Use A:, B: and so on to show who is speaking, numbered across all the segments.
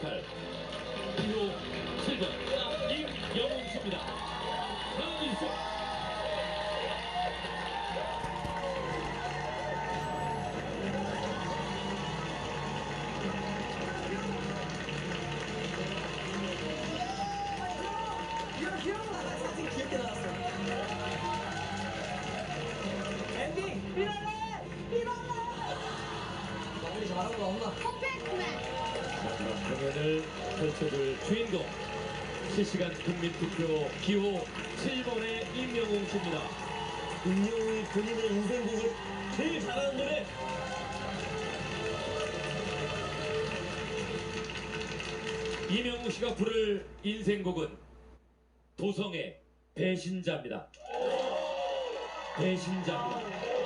A: 클래 공연을 펼쳐줄 주인공 실시간 국민투표 기호 7번의 임영웅 씨입니다.
B: 임영웅이 본인의 인생곡을 제일 잘하는 노래.
A: 이명웅 씨가 부를 인생곡은 도성의 배신자입니다. 배신자입니다.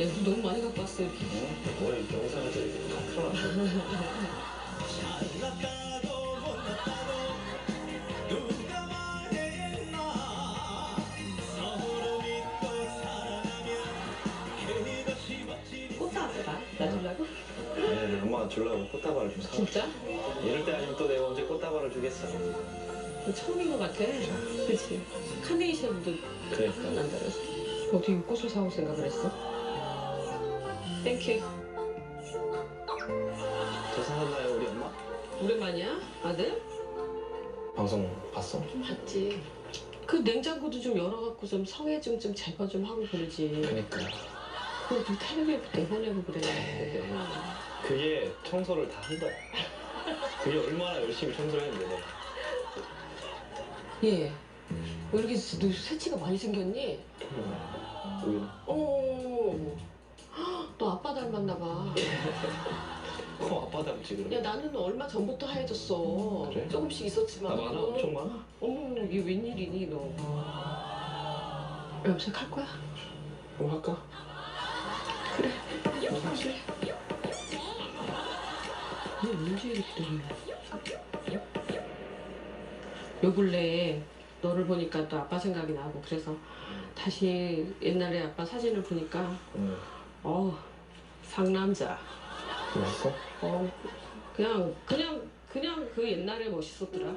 C: 야,
D: 너 너무 많이 갖고 왔어, 이렇게.
C: 뭐야 이 영상을 저기 다 틀어놨어
D: 꽃다발 나? 나 주려고?
C: 네, 엄마가 주려고 꽃다발을 좀 사왔어
D: 진짜?
C: 이럴 때 아니면 또 내가 언제 꽃다발을 주겠어
D: 너 처음인 것 같아. 그치? 카네이션도
C: 그러니까
D: 난다 그래서. 어떻게 꽃을 사올 생각을 했어? 땡큐.
C: 저 생각나요 우리 엄마?
D: 오랜만이야? 아들?
C: 방송 봤어?
D: 좀 봤지. 그 냉장고도 좀 열어갖고 좀 성애 좀, 좀 제거 좀 하고 그러지.
C: 그니까
D: 그거 좀 텔레비부터 내보내고 그래.
C: 그게 청소를 다 한다 그게 얼마나 열심히 청소를 했는데 내가
D: 예. 왜 이렇게 너 새치가 많이 생겼니?
C: 여기
D: 어. 아빠 닮았나 봐.
C: 어, 아빠 닮지 그럼
D: 야 나는 얼마 전부터 하얘졌어.
C: 그래?
D: 조금씩 있었지만.
C: 나 많아
D: 어머,
C: 엄청 많아
D: 어머 이게 웬일이니 너? 염색 할 거야?
C: 그럼 할까?
D: 그래. 그래. 너 언제 이렇게 요 근래에 너를 보니까 또 아빠 생각이 나고 그래서 다시 옛날에 아빠 사진을 보니까
C: 응
D: 어 상남자.
C: 멋있어?
D: 어 그냥 그냥 그냥 그 옛날에 멋있었더라.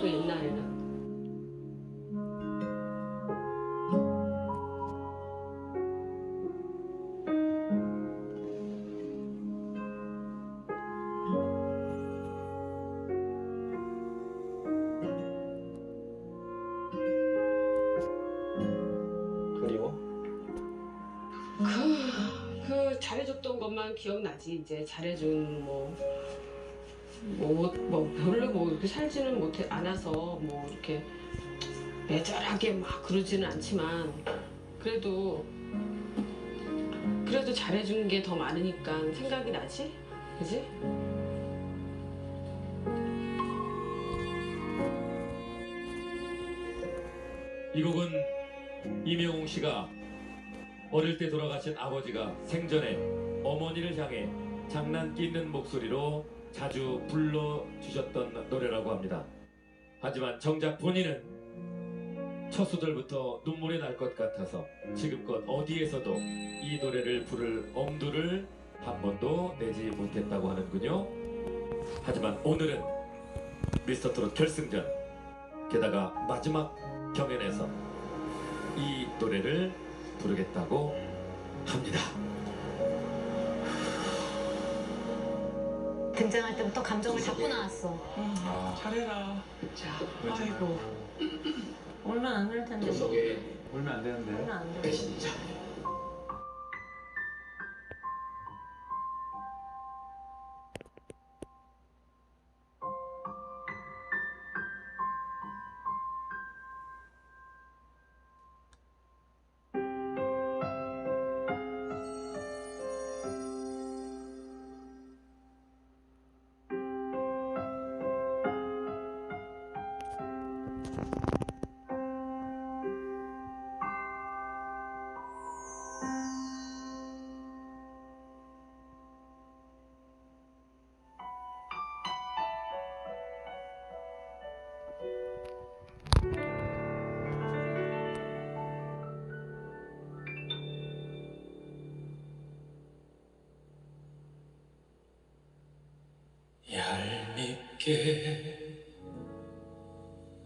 D: 그 옛날에는 것만 기억나지 이제 잘해준 뭐 뭐, 뭐 별로 뭐 이렇게 살지는 못해 않아서 뭐 이렇게 애절하게 막 그러지는 않지만 그래도 그래도 잘해준 게 더 많으니까 생각이 나지 그지?
A: 이 곡은 임영웅 씨가 어릴 때 돌아가신 아버지가 생전에 어머니를 향해 장난기 있는 목소리로 자주 불러주셨던 노래라고 합니다. 하지만 정작 본인은 첫 소절부터 눈물이 날 것 같아서 지금껏 어디에서도 이 노래를 부를 엄두를 한 번도 내지 못했다고 하는군요. 하지만 오늘은 미스터 트롯 결승전 게다가 마지막 경연에서
E: 이 노래를 부르겠다고 합니다.
F: 등장할 때부터 감정을 잡고 나왔어.
D: 잘해라. 자, 아이고.
F: 울면 안 될 텐데.
C: 울면 안 되는데.
F: 울면 안 돼.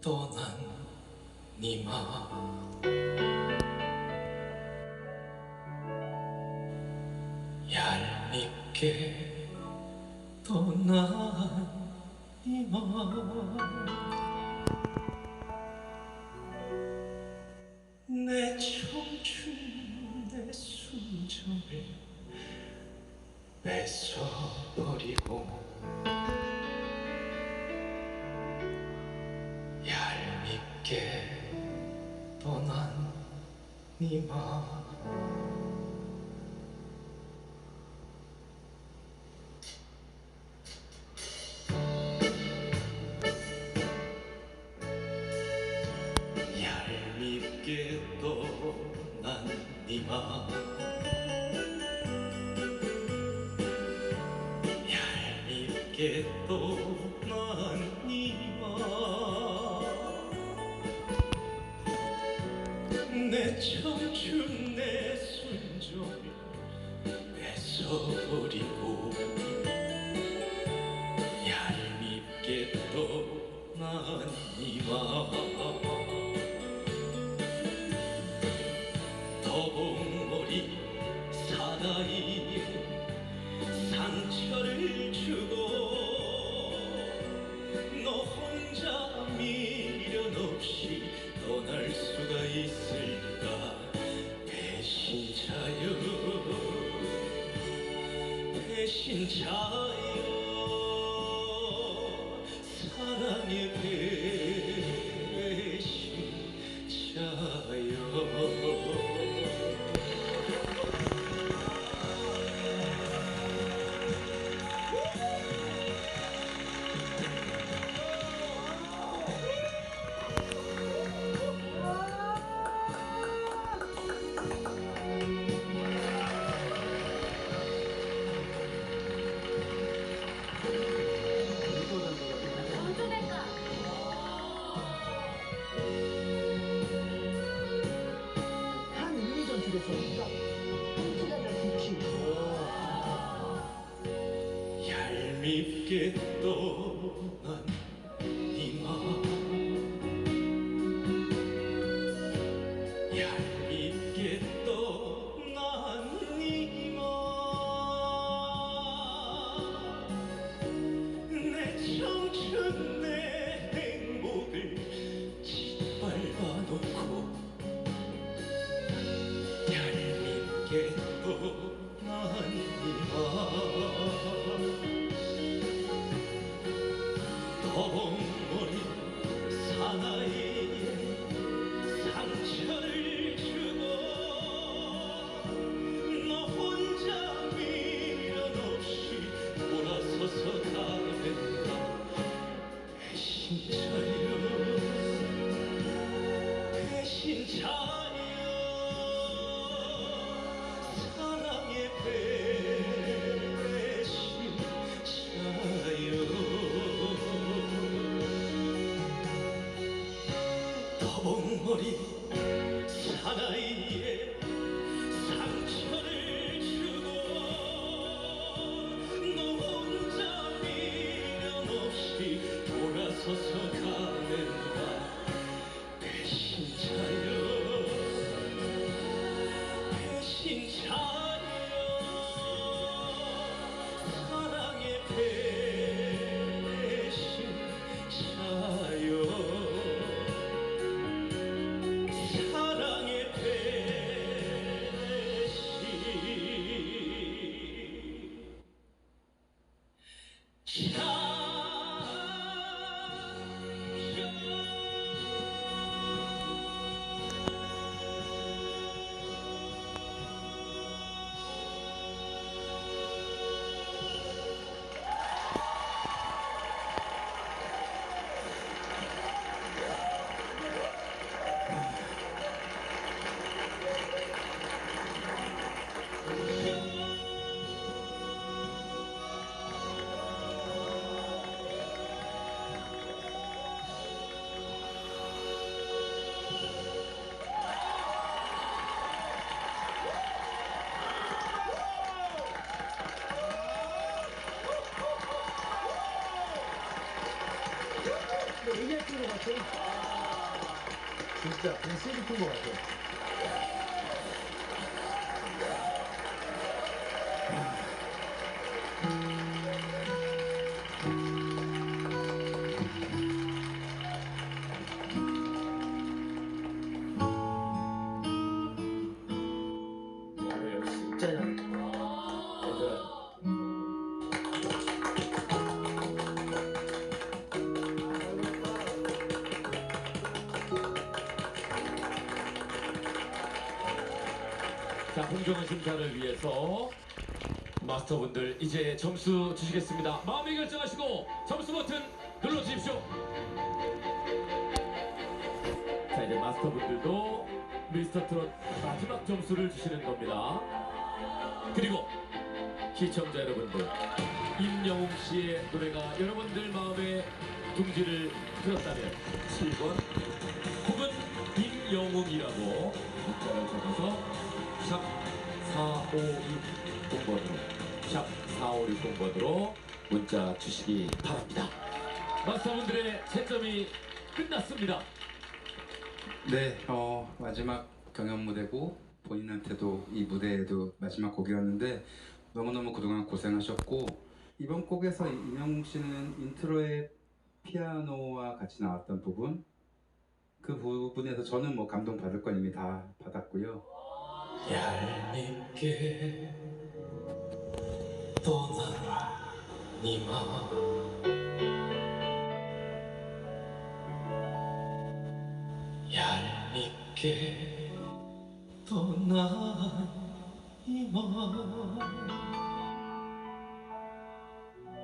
E: 떠난 니마. 얄밉게 떠난 니마. 내 청춘 내 순정을 뺏어버리고 니마 얄밉게 떠난 니마 얄밉게 떠난 니마 내 청춘 내 순종을 뺏어버리고 얄밉게 떠난 니마 얄밉게 떠난 이마 얄밉게 떠난 이마 내 청춘 내 행복을 짓밟아 놓고 얄밉게 떠난 이마 사 더벅머리 사
G: 진짜 그냥 세리프
A: 공정한 심사를 위해서 마스터분들 이제 점수 주시겠습니다. 마음의 결정하시고 점수 버튼 눌러주십시오. 자, 이제 마스터분들도 미스터 트롯 마지막 점수를 주시는 겁니다. 그리고 시청자 여러분들, 임영웅 씨의 노래가 여러분들 마음에 둥지를 틀었다면 7번 혹은 임영웅이라고 문자를 적어서 샵 4560번으로 샵 4560번으로 문자 주시기 바랍니다. 마스터분들의 채점이 끝났습니다.
H: 네, 어, 마지막 경연 무대고 본인한테도 이 무대에도 마지막 곡이었는데 너무너무 그동안 고생하셨고 이번 곡에서 이명웅 씨는 인트로에 피아노와 같이 나왔던 부분 그 부분에서 저는 뭐 감동 받을 건 이미 다 받았고요.
A: 얄밉게 떠나라 니마 얄밉게 떠나 니마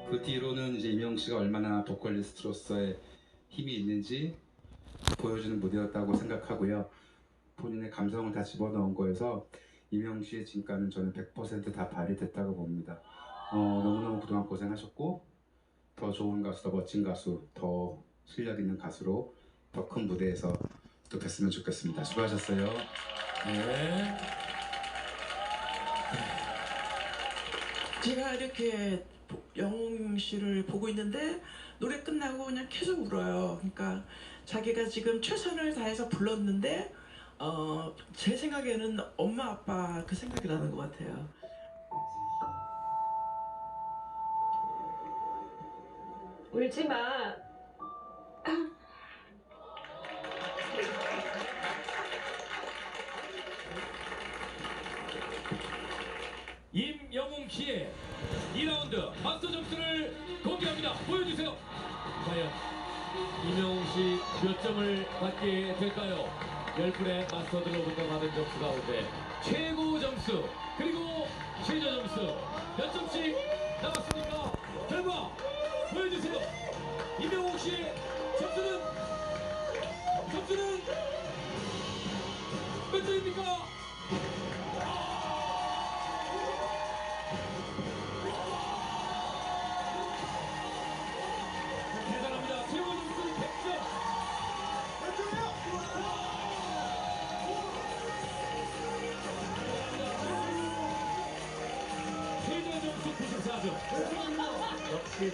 H: 그 뒤로는 이제 이명웅 씨가 얼마나 보컬리스트로서의 힘이 있는지 보여주는 무대였다고 생각하고요. 본인의 감성을 다 집어넣은 거여서 이명웅 씨의 진가는 저는 100%다 발휘됐다고 봅니다. 어, 너무너무 그동안 고생하셨고 더 좋은 가수, 더 멋진 가수, 더 실력 있는 가수로 더 큰 무대에서 또 뵀으면 좋겠습니다. 수고하셨어요.
A: 네.
I: 제가 이렇게 보- 영웅 씨를 보고 있는데 노래 끝나고 그냥 계속 울어요. 그러니까 자기가 지금 최선을 다해서 불렀는데 어, 제 생각에는 엄마 아빠 그 생각이 나는 것 같아요.
D: 울지 마.
A: 임영웅 씨의 2라운드 마스터 점수를 공개합니다. 보여주세요. 과연 임영웅 씨 몇 점을 받게 될까요? 10분의 마스터들로부터 받은 점수 가운데 최고 점수 그리고 최저 점수 몇 점씩 나왔습니까? 결과 보여주세요. 임영웅 씨의 점수는 점수는 몇 점입니까?
J: 역시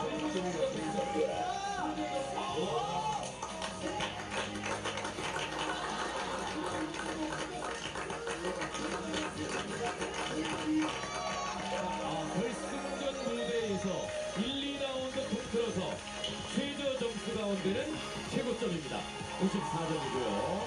A: 결승전 무대에서 1, 2라운드 통틀어서 최저 점수 가운데는 최고점입니다. 94점이고요.